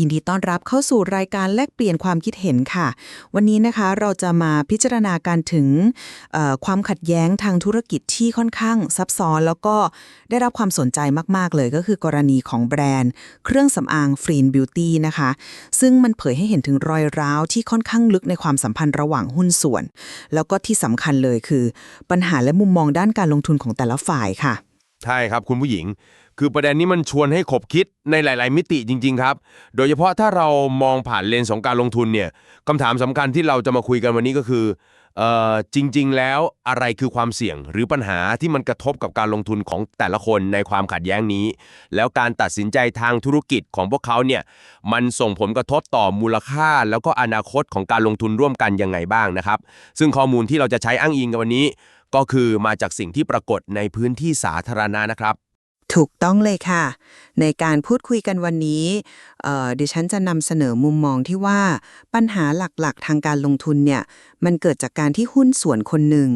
ยินดีต้อนรับเข้าสู่รายการแลกเปลี่ยนความคิดเห็นค่ะ วันนี้นะคะเราจะมาพิจารณาการถึงความขัดแย้งทางธุรกิจที่ค่อนข้างซับซ้อน แล้วก็ได้รับความสนใจมาก ๆ เลยก็คือกรณีของแบรนด์ เครื่องสำอางฟรีนบิวตี้นะคะ ซึ่งมันเผยให้เห็นถึงรอยร้าวที่ค่อนข้างลึกในความสัมพันธ์ระหว่างหุ้นส่วน แล้วก็ที่สำคัญเลยคือ ปัญหาและมุมมองด้านการลงทุนของแต่ละฝ่ายค่ะ ใช่ครับคุณผู้หญิง คือประเด็นนี้มันชวนให้ขบคิดในหลาย ๆ มิติจริง ๆ ครับ โดยเฉพาะถ้าเรามองผ่านเลนส์ของการลงทุนเนี่ยคำถามสำคัญที่เราจะมาคุยกันวันนี้ก็คือเอ่อจริง ๆ แล้วอะไรคือความเสี่ยงหรือปัญหาที่มันกระทบกับการลงทุนของแต่ละคนในความขัดแย้งนี้ แล้วการตัดสินใจทางธุรกิจของพวกเขาเนี่ยมันส่งผลกระทบต่อมูลค่า แล้วก็อนาคตของการลงทุนร่วมกันยังไงบ้างนะครับ ซึ่งข้อมูลที่เราจะใช้อ้างอิงกันวันนี้ ก็คือมาจากสิ่งที่ปรากฏในพื้นที่สาธารณะนะครับ ถูกต้องเลยค่ะ ในการพูดคุยกันวันนี้เดิฉันจะนำเสนอมุมมองที่ว่าปัญหาหลักๆ ทางการลงทุนเนี่ยมันเกิดจากการที่หุ้นส่วนคนหนึ่ง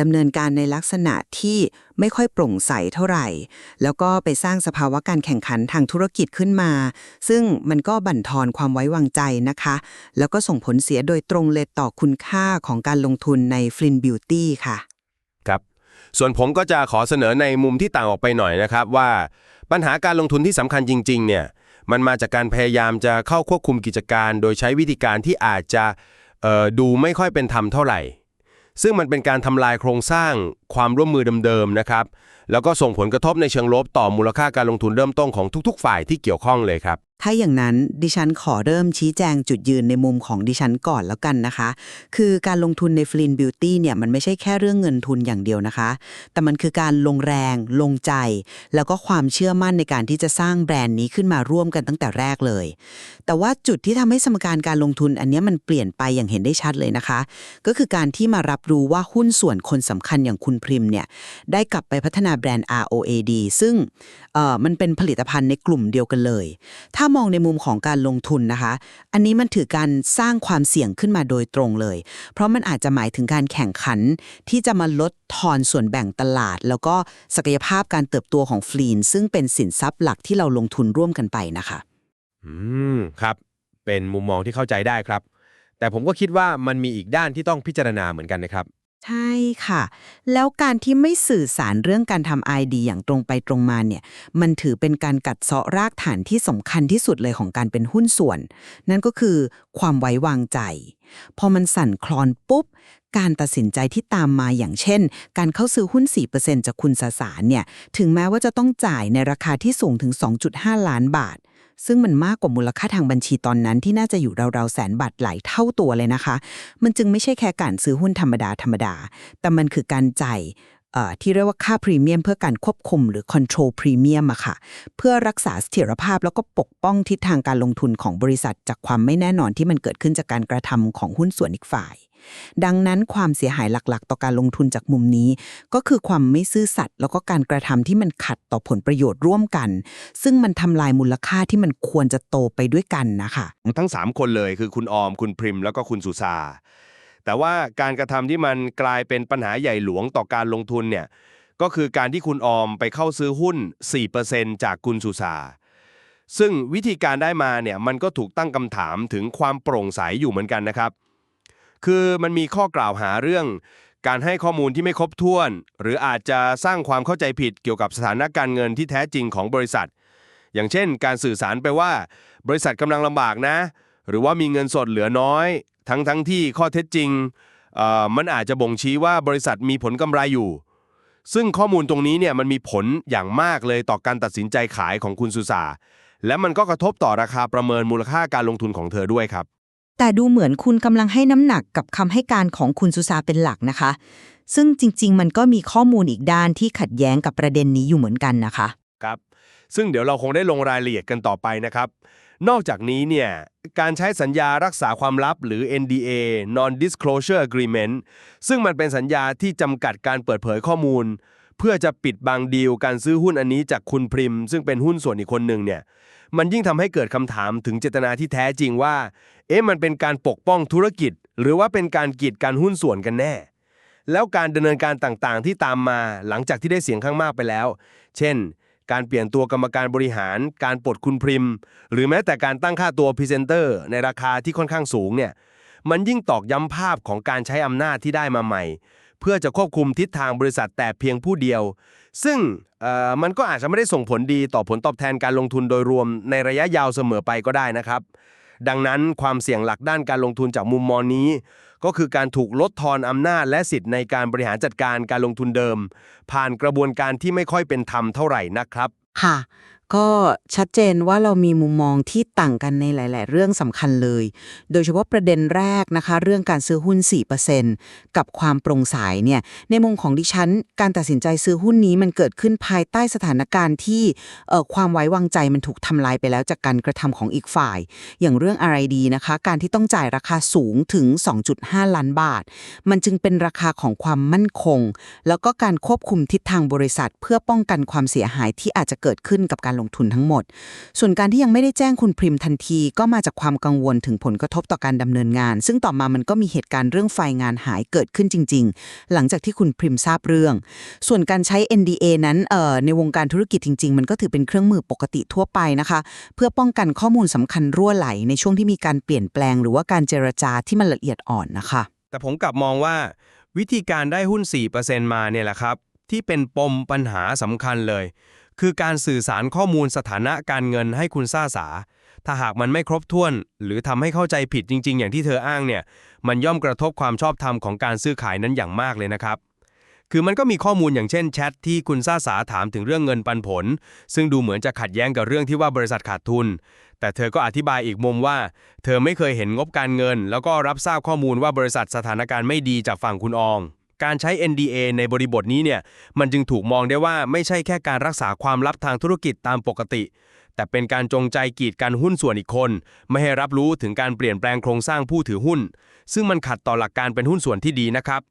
ดำเนินการในลักษณะที่ไม่ค่อยโปร่งใสเท่าไหร่ แล้วก็ไปสร้างสภาวะการแข่งขันทางธุรกิจขึ้นมา ซึ่งมันก็บั่นทอนความไว้วางใจนะคะ แล้วก็ส่งผลเสียโดยตรงเลยต่อคุณค่าของการลงทุนในฟลินบิวตี้ค่ะ ส่วนผมก็จะขอเสนอในมุมที่ต่างออกไปหน่อยนะครับว่าปัญหาการลงทุนที่สำคัญจริง ๆ เนี่ย มันมาจากการพยายามจะเข้าควบคุมกิจการ โดยใช้วิธีการที่อาจจะดูไม่ค่อยเป็นธรรมเท่าไหร่ ซึ่งมันเป็นการทำลายโครงสร้างความร่วมมือเดิมๆนะครับ แล้วก็ส่งผลกระทบในเชิงลบต่อมูลค่าการลงทุนเริ่มต้นของทุก ๆ ฝ่ายที่เกี่ยวข้องเลยครับ ถ้าอย่างนั้นดิฉันขอเริ่มชี้แจงจุดยืนในมุมของดิฉันก่อนแล้วกันนะคะ คือการลงทุนในฟลินบิวตี้เนี่ยมันไม่ใช่แค่เรื่องเงินทุนอย่างเดียวนะคะ แต่มันคือการลงแรง ลงใจ แล้วก็ความเชื่อมั่นในการที่จะสร้างแบรนด์นี้ขึ้นมาร่วมกันตั้งแต่แรกเลย แต่ว่าจุดที่ทำให้สมการการลงทุนอันนี้มันเปลี่ยนไปอย่างเห็นได้ชัดเลยนะคะ ก็คือการที่มารับรู้ว่าหุ้นส่วนคนสำคัญอย่างคุณพริมเนี่ยได้กลับไปพัฒนาแบรนด์ ROAD ซึ่งเอ่อมันเป็นผลิตภัณฑ์ในกลุ่มเดียวกันเลยถ้ามองในมุมของการลงทุนนะคะ อันนี้มันถือการสร้างความเสี่ยงขึ้นมาโดยตรงเลย เพราะมันอาจจะหมายถึงการแข่งขัน ที่จะมาลดทอนส่วนแบ่งตลาด แล้วก็ศักยภาพการเติบโตของฟลีน ซึ่งเป็นสินทรัพย์หลักที่เราลงทุนร่วมกันไปนะคะ อืมครับ เป็นมุมมองที่เข้าใจได้ครับ แต่ผมก็คิดว่ามันมีอีกด้านที่ต้องพิจารณาเหมือนกันนะครับ ใช่ค่ะ แล้วการที่ไม่สื่อสารเรื่องการทำ ID อย่างตรงไปตรงมาเนี่ย มันถือเป็นการกัดเซาะรากฐานที่สำคัญที่สุดเลยของการเป็นหุ้นส่วน นั่นก็คือความไว้วางใจ พอมันสั่นคลอนปุ๊บ การตัดสินใจที่ตามมาอย่างเช่น การเข้าซื้อหุ้น 4%จากคุณสสารเนี่ย ถึงแม้ว่าจะต้องจ่ายในราคาที่สูงถึง 2.5 ล้านบาท ซึ่งมันมากกว่ามูลค่าทางบัญชีตอนนั้นที่น่าจะอยู่ราวๆแสนบาทหลายเท่าตัวเลยนะคะ มันจึงไม่ใช่แค่การซื้อหุ้นธรรมดาธรรมดา แต่มันคือการจ่ายที่เรียกว่าค่าพรีเมียมเพื่อการควบคุมหรือ control premium อะค่ะ เพื่อรักษาเสถียรภาพแล้วก็ปกป้องทิศทางการลงทุนของบริษัท จากความไม่แน่นอนที่มันเกิดขึ้นจากการกระทำของหุ้นส่วนอีกฝ่าย ดังนั้นความเสียหายหลักๆ ต่อการลงทุนจากมุมนี้ ก็คือความไม่ซื่อสัตย์แล้วก็การกระทำที่มันขัดต่อผลประโยชน์ร่วมกัน ซึ่งมันทำลายมูลค่าที่มันควรจะโตไปด้วยกันนะคะทั้ง 3 คนเลยคือคุณออมคุณพริม แล้วก็คุณสุสาแต่ว่าการกระทำที่มันกลายเป็นปัญหาใหญ่หลวงต่อการลงทุนเนี่ยก็คือการที่คุณออมไปเข้าซื้อหุ้น 4%จากคุณสุสาซึ่งวิธีการได้มาเนี่ยมันก็ถูกตั้งคำถามถึงความโปร่งใสอยู่เหมือนกันนะครับ คือมันมีข้อกล่าวหาเรื่อง การให้ข้อมูลที่ไม่ครบถ้วน หรืออาจจะสร้างความเข้าใจผิดเกี่ยวกับสถานะการเงินที่แท้จริงของบริษัท อย่างเช่น การสื่อสารไปว่า บริษัทกำลังลำบากนะ หรือว่ามีเงินสดเหลือน้อย ทั้งทั้งที่ข้อเท็จจริงเอ่อมันอาจจะบ่งชี้ว่าบริษัทมีผลกำไรอยู่ ซึ่งข้อมูลตรงนี้เนี่ยมันมีผลอย่างมากเลยต่อการตัดสินใจขายของคุณสุสาและมันก็กระทบต่อราคาประเมินมูลค่าการลงทุนของเธอด้วยครับ แต่ดูเหมือนคุณกำลังให้น้ำหนักกับคำให้การของคุณสุสาเป็นหลักนะคะ ซึ่งจริง ๆ มันก็มีข้อมูลอีกด้านที่ขัดแย้งกับประเด็นนี้อยู่เหมือนกันนะคะ ครับ ซึ่งเดี๋ยวเราคงได้ลงรายละเอียดกันต่อไปนะครับ นอกจากนี้เนี่ย การใช้สัญญารักษาความลับหรือ NDA Non Disclosure Agreement ซึ่งมันเป็นสัญญาที่จำกัดการเปิดเผยข้อมูล เพื่อจะปิดบังดีลการซื้อหุ้นอันนี้จากคุณพริม ซึ่งเป็นหุ้นส่วนอีกคนหนึ่งเนี่ย มันยิ่งทำให้เกิดคำถามถึงเจตนาที่แท้จริงว่า เอ๊ะมันเป็นการปกป้องธุรกิจ หรือว่าเป็นการกีดการหุ้นส่วนกันแน่ แล้วการดำเนินการต่างๆ ที่ตามมาหลังจากที่ได้เสียงข้างมากไปแล้ว เช่น การเปลี่ยนตัวกรรมการบริหาร การปลดคุณพริม หรือแม้แต่การตั้งค่าตัวพรีเซนเตอร์ในราคาที่ค่อนข้างสูงเนี่ยมันยิ่งตอกย้ำภาพของการใช้อำนาจที่ได้มาใหม่ เพื่อจะควบคุมทิศทางบริษัทแต่เพียงผู้เดียว ซึ่งมันก็อาจจะไม่ได้ส่งผลดีต่อผลตอบแทนการลงทุนโดยรวมในระยะยาวเสมอไปก็ได้นะครับ ดังนั้นความเสี่ยงหลักด้านการลงทุนจากมุมมองนี้ ก็คือการถูกลดทอนอำนาจและสิทธิ์ในการบริหารจัดการการลงทุนเดิม ผ่านกระบวนการที่ไม่ค่อยเป็นธรรมเท่าไหร่นะครับ ค่ะ ก็ชัดเจนว่าเรามีมุมมองที่ต่างกันในหลาย ๆ เรื่องสำคัญเลย โดยเฉพาะประเด็นแรกนะคะ เรื่องการซื้อหุ้น 4%กับความโปร่งใสเนี่ย ในมุมของดิฉัน การตัดสินใจซื้อหุ้นนี้มันเกิดขึ้นภายใต้สถานการณ์ที่เอ่อความไว้วางใจมันถูกทำลายไปแล้วจากการกระทำของอีกฝ่าย อย่างเรื่องอะไรดีนะคะ การที่ต้องจ่ายราคาสูงถึง 2.5 ล้านบาท มันจึงเป็นราคาของความมั่นคง แล้วก็การควบคุมทิศทางบริษัท เพื่อป้องกันความเสียหายที่อาจจะเกิดขึ้นกับการลงทุนทั้งหมด ส่วนการที่ยังไม่ได้แจ้งคุณพริมทันที ก็มาจากความกังวลถึงผลกระทบต่อการดำเนินงาน ซึ่งต่อมามันก็มีเหตุการณ์เรื่องไฟงานหายเกิดขึ้นจริง ๆ หลังจากที่คุณพริมทราบเรื่อง ส่วนการใช้ NDA นั้นเอ่อในวงการธุรกิจจริง ๆ มันก็ถือเป็นเครื่องมือปกติทั่วไปนะคะ เพื่อป้องกันข้อมูลสำคัญรั่วไหล ในช่วงที่มีการเปลี่ยนแปลง หรือว่าการเจรจาที่มันละเอียดอ่อนนะคะ แต่ผมกลับมองว่าวิธีการได้หุ้น 4%มาเนี่ยแหละครับ ที่เป็นปมปัญหาสำคัญเลย คือการสื่อสารข้อมูลสถานะการเงินให้คุณซ่าสา ถ้าหากมันไม่ครบถ้วน หรือทำให้เข้าใจผิดจริง ๆ อย่างที่เธออ้างเนี่ย มันย่อมกระทบความชอบธรรมของการซื้อขายนั้นอย่างมากเลยนะครับ คือมันก็มีข้อมูลอย่างเช่นแชทที่คุณซ่าสาถามถึงเรื่องเงินปันผล ซึ่งดูเหมือนจะขัดแย้งกับเรื่องที่ว่าบริษัทขาดทุน แต่เธอก็อธิบายอีกมุมว่า เธอไม่เคยเห็นงบการเงิน แล้วก็รับทราบข้อมูลว่าบริษัทสถานการณ์ไม่ดีจากฝั่งคุณออง การใช้ NDA ในบริบทนี้เนี่ย มันจึงถูกมองได้ว่าไม่ใช่แค่การรักษาความลับทางธุรกิจตามปกติ แต่เป็นการจงใจกีดกันหุ้นส่วนอีกคน ไม่ให้รับรู้ถึงการเปลี่ยนแปลงโครงสร้างผู้ถือหุ้น ซึ่งมันขัดต่อหลักการเป็นหุ้นส่วนที่ดีนะครับ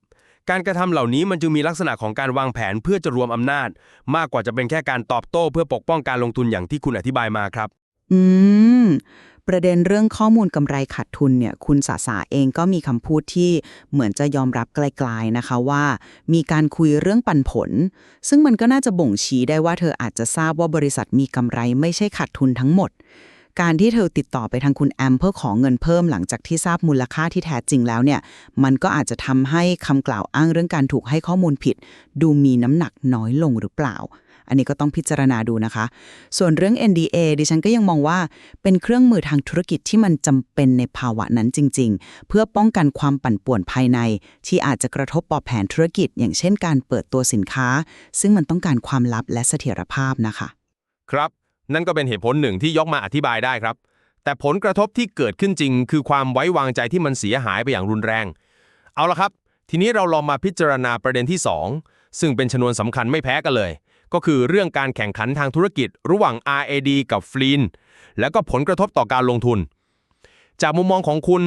การกระทำเหล่านี้มันจึงมีลักษณะของการวางแผนเพื่อจะรวมอำนาจ มากกว่าจะเป็นแค่การตอบโต้ เพื่อปกป้องการลงทุนอย่างที่คุณอธิบายมาครับ อืม ประเด็นเรื่องข้อมูลกำไรขาดทุนเนี่ยคุณสาสาเองก็มีคำพูดที่เหมือนจะยอมรับไกลๆนะคะว่า มีการคุยเรื่องปันผล ซึ่งมันก็น่าจะบ่งชี้ได้ว่าเธออาจจะทราบว่าบริษัทมีกำไรไม่ใช่ขาดทุนทั้งหมด การที่เธอติดต่อไปทางคุณแอมเพื่อขอเงินเพิ่มหลังจากที่ทราบมูลค่าที่แท้จริงแล้วเนี่ยมันก็อาจจะทำให้คำกล่าวอ้างเรื่องการถูกให้ข้อมูลผิด ดูมีน้ำหนักน้อยลงหรือเปล่า อันนี้ก็ต้องพิจารณาดูนะคะ ส่วนเรื่อง NDA ดิฉันก็ยังมองว่าเป็นเครื่องมือทางธุรกิจที่มันจำเป็นในภาวะนั้นจริง ๆ เพื่อป้องกันความปั่นป่วนภายใน ที่อาจจะกระทบต่อแผนธุรกิจ อย่างเช่นการเปิดตัวสินค้า ซึ่งมันต้องการความลับและเสถียรภาพนะคะ ครับ นั่นก็เป็นเหตุผลหนึ่งที่ยกมาอธิบายได้ครับ แต่ผลกระทบที่เกิดขึ้นจริง คือความไว้วางใจที่มันเสียหายไปอย่างรุนแรง เอาละครับ ทีนี้เราลองมาพิจารณาประเด็นที่ 2 ซึ่งเป็นชนวนสำคัญไม่แพ้กันเลย ก็คือเรื่องการแข่งขันทางธุรกิจ ระหว่าง RAD กับฟลีนและก็ผลกระทบต่อการลงทุน จากมุมมองของคุณ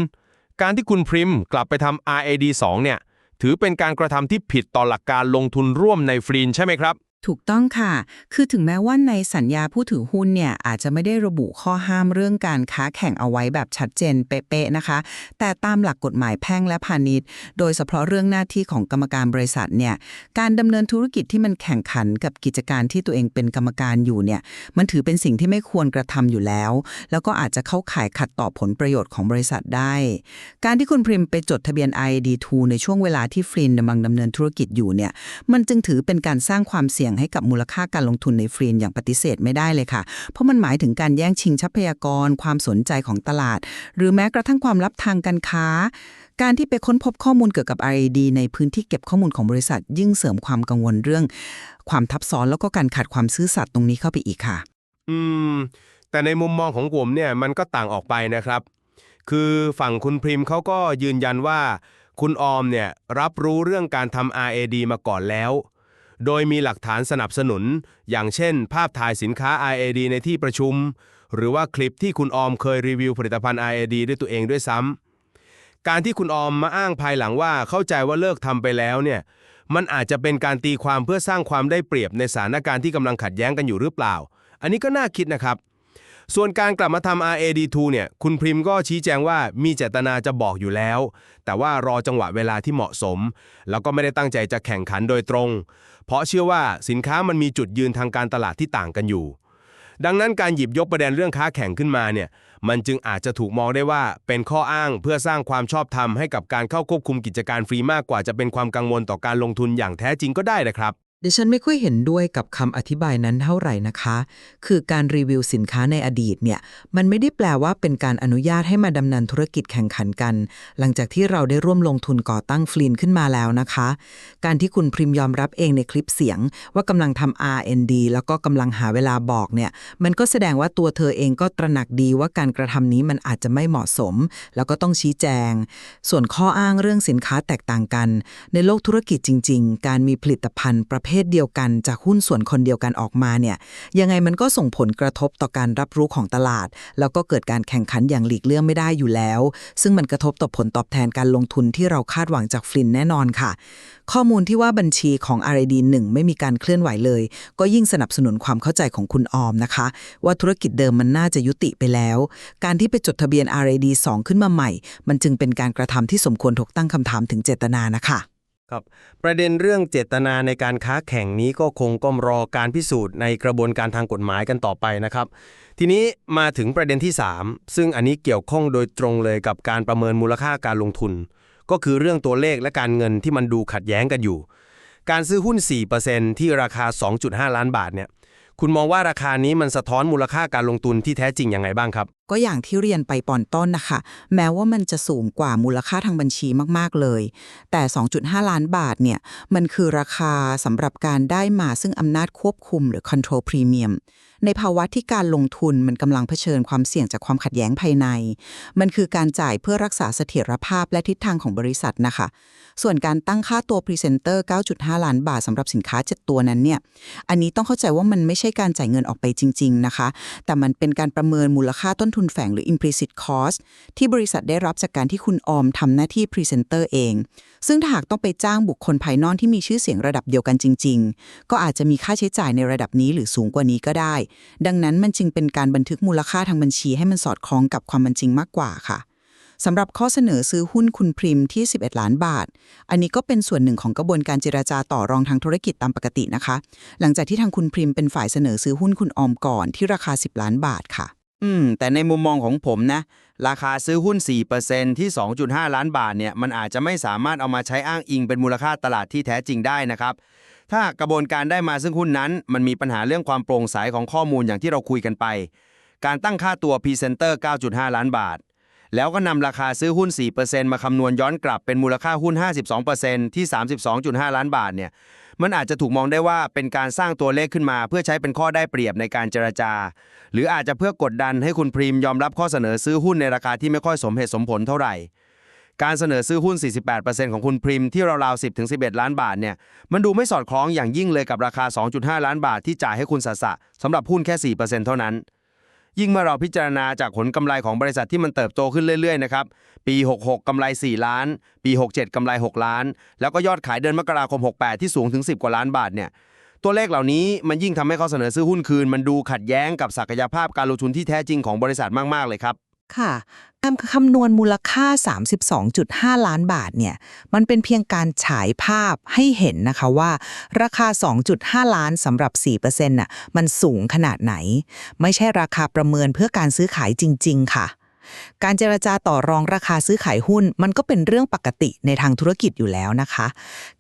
การที่คุณพริมกลับไปทำ RAD 2เนี่ยถือเป็นการกระทำที่ผิดต่อหลักการลงทุนร่วมในฟรีนใช่ไหมครับ ถูกต้องค่ะ คือถึงแม้ว่าในสัญญาผู้ถือหุ้นเนี่ยอาจจะไม่ได้ระบุข้อห้ามเรื่องการค้าแข่งเอาไว้แบบชัดเจนเป๊ะๆนะคะ แต่ตามหลักกฎหมายแพ่งและพาณิชย์ โดยเฉพาะเรื่องหน้าที่ของกรรมการบริษัทเนี่ย การดำเนินธุรกิจที่มันแข่งขันกับกิจการที่ตัวเองเป็นกรรมการอยู่เนี่ย มันถือเป็นสิ่งที่ไม่ควรกระทำอยู่แล้ว แล้วก็อาจจะเข้าข่ายขัดต่อผลประโยชน์ของบริษัทได้ การที่คุณพริมไปจดทะเบียน IAD2 ในช่วงเวลาที่ฟรีนกำลังดำเนินธุรกิจอยู่เนี่ย มันจึงถือเป็นการสร้างความเสี่ยงให้กับมูลค่าการลงทุนในฟรีนอย่างปฏิเสธไม่ได้เลยค่ะ เพราะมันหมายถึงการแย่งชิงทรัพยากร ความสนใจของตลาด หรือแม้กระทั่งความลับทางการค้า การที่ไปค้นพบข้อมูลเกี่ยวกับ RAD ในพื้นที่เก็บข้อมูลของบริษัท ยิ่งเสริมความกังวลเรื่อง ความทับซ้อนแล้วก็การขาดความซื่อสัตย์ตรงนี้เข้าไปอีกค่ะ อืม แต่ในมุมมองของผมเนี่ยมันก็ต่างออกไปนะครับ คือฝั่งคุณพริมเขาก็ยืนยันว่า คุณออมเนี่ยรับรู้เรื่องการทำ RAD มาก่อนแล้ว โดยมีหลักฐานสนับสนุน อย่างเช่น ภาพถ่ายสินค้า RAD ในที่ประชุม หรือว่าคลิปที่คุณออมเคยรีวิวผลิตภัณฑ์ RAD ด้วยตัวเองด้วยซ้ำการที่คุณออมมาอ้างภายหลังว่าเข้าใจว่าเลิกทำไปแล้วเนี่ยมันอาจจะเป็นการตีความเพื่อสร้างความได้เปรียบในสถานการณ์ที่กำลังขัดแย้งกันอยู่หรือเปล่า อันนี้ก็น่าคิดนะครับ ส่วนการกลับมาทำ RAD2 เนี่ย คุณพริมก็ชี้แจงว่ามีเจตนาจะบอกอยู่แล้ว แต่ว่ารอจังหวะเวลาที่เหมาะสม แล้วก็ไม่ได้ตั้งใจจะแข่งขันโดยตรง เพราะเชื่อว่าสินค้ามันมีจุดยืนทางการตลาดที่ต่างกันอยู่ ดังนั้นการหยิบยกประเด็นเรื่องค้าแข่งขึ้นมาเนี่ยมันจึงอาจจะถูกมองได้ว่าเป็นข้ออ้างเพื่อสร้างความชอบธรรมให้กับการเข้าควบคุมกิจการฟรีมากกว่าจะเป็นความกังวลต่อการลงทุนอย่างแท้จริงก็ได้นะครับ ดิฉันไม่ค่อยเห็นด้วยกับคำอธิบายนั้นเท่าไหร่นะคะ คือการรีวิวสินค้าในอดีตเนี่ย มันไม่ได้แปลว่าเป็นการอนุญาตให้มาดำเนินธุรกิจแข่งขันกัน หลังจากที่เราได้ร่วมลงทุนก่อตั้งฟลีนขึ้นมาแล้วนะคะ การที่คุณพริมยอมรับเองในคลิปเสียง ว่ากำลังทำ R&D แล้วก็กำลังหาเวลาบอกเนี่ย มันก็แสดงว่าตัวเธอเองก็ตระหนักดีว่าการกระทำนี้มันอาจจะไม่เหมาะสม แล้วก็ต้องชี้แจง ส่วนข้ออ้างเรื่องสินค้าแตกต่างกัน ในโลกธุรกิจจริง ๆ การมีผลิตภัณฑ์ประเภทเดียวกันจากหุ้นส่วนคนเดียวกันออกมาเนี่ยยังไงมันก็ส่งผลกระทบต่อการรับรู้ของตลาด แล้วก็เกิดการแข่งขันอย่างหลีกเลี่ยงไม่ได้อยู่แล้ว ซึ่งมันกระทบต่อผลตอบแทนการลงทุนที่เราคาดหวังจากฟลินแน่นอนค่ะ ข้อมูลที่ว่าบัญชีของ R&D 1 ไม่มีการเคลื่อนไหวเลย ก็ยิ่งสนับสนุนความเข้าใจของคุณออมนะคะ ว่าธุรกิจเดิมมันน่าจะยุติไปแล้ว การที่ไปจดทะเบียน R&D 2 ขึ้นมาใหม่ มันจึงเป็นการกระทำที่สมควรถกตั้งคำถามถึงเจตนานะคะ ครับประเด็นเรื่องเจตนาในการค้าแข่งนี้ก็คงก้มรอการพิสูจน์ในกระบวนการทางกฎหมายกันต่อไปนะครับ ทีนี้มาถึงประเด็นที่ 3 ซึ่งอันนี้เกี่ยวข้องโดยตรงเลยกับการประเมินมูลค่าการลงทุน ก็คือเรื่องตัวเลขและการเงินที่มันดูขัดแย้งกันอยู่ การซื้อหุ้น 4%ที่ราคา 2.5 ล้านบาทเนี่ยคุณมองว่าราคานี้มันสะท้อนมูลค่าการลงทุนที่แท้จริงยังไงบ้างครับ ก็อย่างที่เรียนไปปอนต้นนะคะ แม้ว่ามันจะสูงกว่ามูลค่าทางบัญชีมากๆเลย แต่ 2.5 ล้านบาทเนี่ยมันคือราคาสำหรับการได้มาซึ่งอำนาจควบคุมหรือ control premium ในภาวะที่การลงทุนมันกำลังเผชิญความเสี่ยงจากความขัดแย้งภายใน มันคือการจ่ายเพื่อรักษาเสถียรภาพและทิศทางของบริษัทนะคะ ส่วนการตั้งค่าตัวพรีเซนเตอร์ 9.5 ล้านบาทสำหรับสินค้า 7 ตัวนั้นเนี่ย อันนี้ต้องเข้าใจว่ามันไม่ใช่การจ่ายเงินออกไปจริง ๆ นะคะ แต่มันเป็นการประเมินมูลค่าต้นทุนแฝงหรือ implicit cost ที่บริษัทได้รับจากการที่คุณออมทำหน้าที่พรีเซนเตอร์เอง ซึ่งถ้าหากต้องไปจ้างบุคคลภายนอกที่มีชื่อเสียงระดับเดียวกันจริง ๆ ก็อาจจะมีค่าใช้จ่ายในระดับนี้หรือสูงกว่านี้ก็ได้ ดังนั้นมันจึงเป็นการบันทึกมูลค่าทางบัญชีให้มันสอดคล้องกับความเป็นจริงมากกว่าค่ะสำหรับข้อเสนอซื้อหุ้นคุณพริมที่ 11 ล้านบาท อันนี้ก็เป็นส่วนหนึ่งของกระบวนการเจราจาต่อรองทางธุรกิจตามปกตินะคะ หลังจากที่ทางคุณพริมเป็นฝ่ายเสนอซื้อหุ้นคุณออมก่อนที่ราคา 10 ล้านบาทค่ะ อืม แต่ในมุมมองของผมนะ ราคาซื้อหุ้น 4%ที่ 2.5 ล้านบาทเนี่ย มันอาจจะไม่สามารถเอามาใช้อ้างอิงเป็นมูลค่าตลาดที่แท้จริงได้นะครับ ถ้ากระบวนการได้มาซึ่งหุ้นนั้น มันมีปัญหาเรื่องความโปร่งใสของข้อมูลอย่างที่เราคุยกันไป การตั้งค่าตัวพรีเซนเตอร์ 9.5 ล้านบาท แล้วก็นำราคาซื้อหุ้น 4%มาคำนวณย้อนกลับเป็นมูลค่าหุ้น 52%ที่ 32.5 ล้านบาทเนี่ย มันอาจจะถูกมองได้ว่าเป็นการสร้างตัวเลขขึ้นมา เพื่อใช้เป็นข้อได้เปรียบในการเจรจา หรืออาจจะเพื่อกดดันให้คุณพรีมยอมรับข้อเสนอซื้อหุ้นในราคาที่ไม่ค่อยสมเหตุสมผลเท่าไหร่ การเสนอซื้อหุ้น 48%ของคุณพริมที่ราวๆ 10-11 ล้านบาทเนี่ย มันดูไม่สอดคล้องอย่างยิ่งเลยกับราคา 2.5 ล้านบาทที่จ่ายให้คุณสัสะสำหรับหุ้นแค่ 4%เท่านั้น ยิ่งเมื่อเราพิจารณาจากผลกำไรของบริษัทที่มันเติบโตขึ้นเรื่อยๆนะครับ ปี 66กำไร 4 ล้าน ปี 67กำไร 6 ล้าน แล้วก็ยอดขายเดือนมกราคม 68 ที่สูงถึง 10 กว่าล้านบาทเนี่ย ตัวเลขเหล่านี้มันยิ่งทำให้ข้อเสนอซื้อหุ้นคืน มันดูขัดแย้งกับศักยภาพการลงทุนที่แท้จริงของบริษัทมากๆเลยครับ ค่ะการคำนวณมูลค่า 32.5 ล้านบาทเนี่ย มันเป็นเพียงการฉายภาพให้เห็นนะคะว่า ราคา 2.5 ล้านสำหรับ 4%น่ะ มันสูงขนาดไหน ไม่ใช่ราคาประเมินเพื่อการซื้อขายจริง ๆ ค่ะ การเจรจาต่อรองราคาซื้อขายหุ้น มันก็เป็นเรื่องปกติในทางธุรกิจอยู่แล้วนะคะ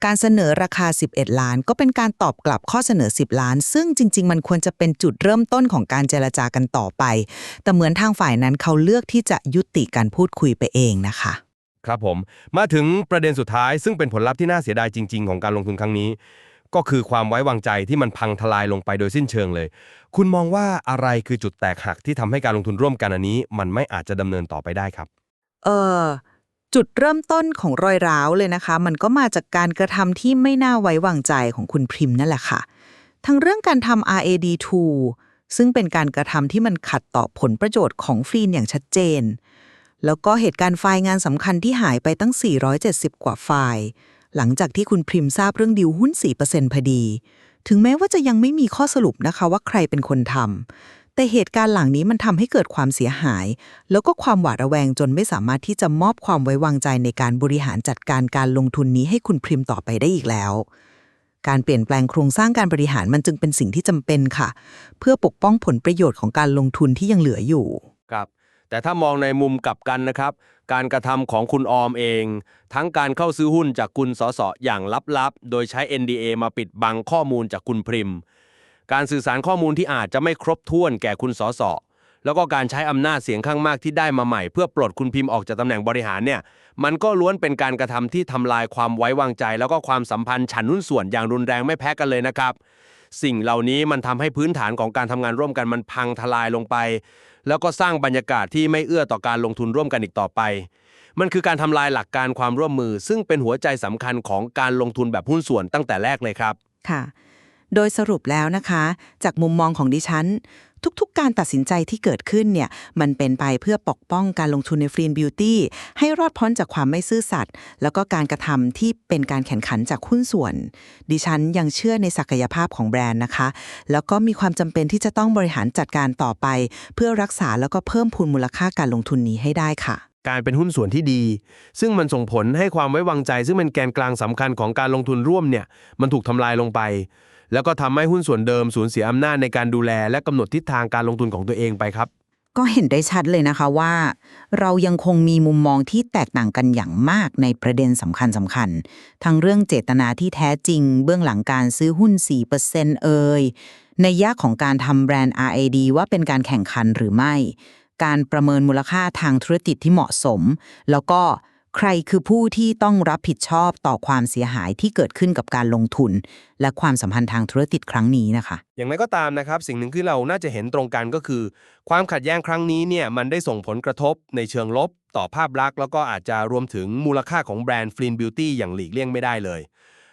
การเสนอราคา 11 ล้าน ก็เป็นการตอบกลับข้อเสนอ 10 ล้าน ซึ่งจริง ๆ มันควรจะเป็นจุดเริ่มต้นของการเจรจากันต่อไป แต่เหมือนทางฝ่ายนั้นเขาเลือกที่จะยุติการพูดคุยไปเองนะคะครับผม มาถึงประเด็นสุดท้ายซึ่งเป็นผลลัพธ์ที่น่าเสียดายจริง ๆ ของการลงทุนครั้งนี้ ก็คือความไว้วางใจที่มันพังทลายลงไปโดยสิ้นเชิงเลย คุณมองว่าอะไรคือจุดแตกหักที่ทำให้การลงทุนร่วมกันอันนี้ มันไม่อาจจะดำเนินต่อไปได้ครับ เออจุดเริ่มต้นของรอยร้าวเลยนะคะ มันก็มาจากการกระทำที่ไม่น่าไว้วางใจของคุณพริมนั่นแหละค่ะ ทั้งเรื่องการทำ RAD2 ซึ่งเป็นการกระทำที่มันขัดต่อผลประโยชน์ของฟรีนอย่างชัดเจน แล้วก็เหตุการณ์ไฟล์งานสำคัญที่หายไปตั้ง 470 กว่าไฟล์ หลังจากที่คุณพริมทราบเรื่องดิวหุ้น 4%พอดี ถึงแม้ว่าจะยังไม่มีข้อสรุปนะคะว่าใครเป็นคนทำ แต่เหตุการณ์หลังนี้มันทำให้เกิดความเสียหาย แล้วก็ความหวาดระแวงจนไม่สามารถที่จะมอบความไว้วางใจในการบริหารจัดการการลงทุนนี้ให้คุณพริมต่อไปได้อีกแล้วการเปลี่ยนแปลงโครงสร้างการบริหารมันจึงเป็นสิ่งที่จำเป็นค่ะ เพื่อปกป้องผลประโยชน์ของการลงทุนที่ยังเหลืออยู่ ครับ แต่ถ้ามองในมุมกลับกันนะครับ การกระทำของคุณออมเอง ทั้งการเข้าซื้อหุ้นจากคุณสสอย่างลับๆ โดยใช้ NDA มาปิดบังข้อมูลจากคุณพริม การสื่อสารข้อมูลที่อาจจะไม่ครบถ้วนแก่คุณสสแล้วก็การใช้อำนาจเสียงข้างมากที่ได้มาใหม่ เพื่อปลดคุณพิมพ์ออกจากตำแหน่งบริหารเนี่ย มันก็ล้วนเป็นการกระทำที่ทำลายความไว้วางใจ แล้วก็ความสัมพันธ์ฉันหุ้นส่วนอย่างรุนแรงไม่แพ้กันเลยนะครับ สิ่งเหล่านี้มันทำให้พื้นฐานของการทำงานร่วมกันมันพังทลายลงไป แล้วก็สร้างบรรยากาศที่ไม่เอื้อต่อการลงทุนร่วมกันอีกต่อไป มันคือการทำลายหลักการความร่วมมือ ซึ่งเป็นหัวใจสำคัญของการลงทุนแบบหุ้นส่วนตั้งแต่แรกเลยครับ ค่ะ โดยสรุปแล้วนะคะ จากมุมมองของดิฉัน ทุกๆ การตัดสินใจที่เกิดขึ้นเนี่ยมันเป็นไปเพื่อปกป้องการลงทุนในฟรีนบิวตี้ให้รอดพ้นจากความไม่ซื่อสัตย์แล้วก็การกระทำที่เป็นการแข่งขันจากหุ้นส่วน ดิฉันยังเชื่อในศักยภาพของแบรนด์นะคะ แล้วก็มีความจำเป็นที่จะต้องบริหารจัดการต่อไป เพื่อรักษาแล้วก็เพิ่มพูนมูลค่าการลงทุนนี้ให้ได้ค่ะการเป็นหุ้นส่วนที่ดี ซึ่งมันส่งผลให้ความไว้วางใจ ซึ่งเป็นแกนกลางสำคัญของการลงทุนร่วมเนี่ย มันถูกทำลายลงไป แล้วก็ทำให้หุ้นส่วนเดิมสูญเสียอำนาจในการดูแล และกำหนดทิศทางการลงทุนของตัวเองไปครับ ก็เห็นได้ชัดเลยนะคะว่า เรายังคงมีมุมมองที่แตกต่างกันอย่างมากในประเด็นสำคัญสำคัญๆทั้งเรื่องเจตนาที่แท้จริง เบื้องหลังการซื้อหุ้น 4%เอ่ยในยะของการทำแบรนด์ RAD ว่าเป็นการแข่งขันหรือไม่ การประเมินมูลค่าทางธุรกิจที่เหมาะสม แล้วก็ ใครคือผู้ที่ต้องรับผิดชอบต่อความเสียหายที่เกิดขึ้นกับการลงทุน และความสัมพันธ์ทางธุรกิจครั้งนี้นะคะ อย่างไรก็ตามนะครับ สิ่งหนึ่งที่เราน่าจะเห็นตรงกันก็คือ ความขัดแย้งครั้งนี้เนี่ยมันได้ส่งผลกระทบในเชิงลบ ต่อภาพลักษณ์แล้วก็อาจจะรวมถึงมูลค่าของแบรนด์ฟลินบิวตี้อย่างหลีกเลี่ยงไม่ได้เลย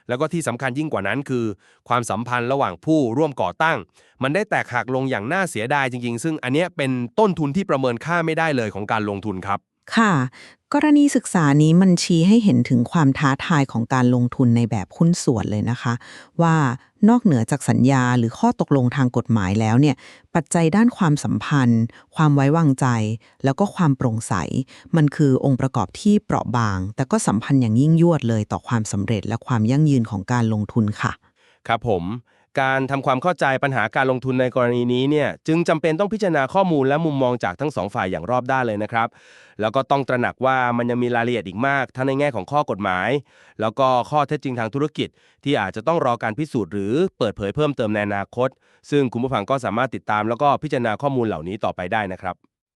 แล้วก็ที่สำคัญยิ่งกว่านั้นคือ ความสัมพันธ์ระหว่างผู้ร่วมก่อตั้ง มันได้แตกหักลงอย่างน่าเสียดายจริง ๆ ซึ่งอันเนี้ยเป็นต้นทุนที่ประเมินค่าไม่ได้เลยของการลงทุนครับ ค่ะ กรณีศึกษานี้มันชี้ให้เห็นถึงความท้าทายของการลงทุนในแบบหุ้นส่วนเลยนะคะ ว่านอกเหนือจากสัญญาหรือข้อตกลงทางกฎหมายแล้วเนี่ยปัจจัยด้านความสัมพันธ์ ความไว้วางใจ แล้วก็ความโปร่งใส มันคือองค์ประกอบที่เปราะบาง แต่ก็สัมพันธ์อย่างยิ่งยวดเลยต่อความสำเร็จและความยั่งยืนของการลงทุนค่ะ ครับผม การทำความเข้าใจปัญหาการลงทุนในกรณีนี้เนี่ยจึงจำเป็นต้องพิจารณาข้อมูลและมุมมองจากทั้งสองฝ่ายอย่างรอบด้านเลยนะครับ แล้วก็ต้องตระหนักว่ามันยังมีรายละเอียดอีกมาก ทั้งในแง่ของข้อกฎหมาย แล้วก็ข้อเท็จจริงทางธุรกิจ ที่อาจจะต้องรอการพิสูจน์หรือเปิดเผยเพิ่มเติมในอนาคต ซึ่งคุณผู้ฟังก็สามารถติดตามแล้วก็พิจารณาข้อมูลเหล่านี้ต่อไปได้นะครับ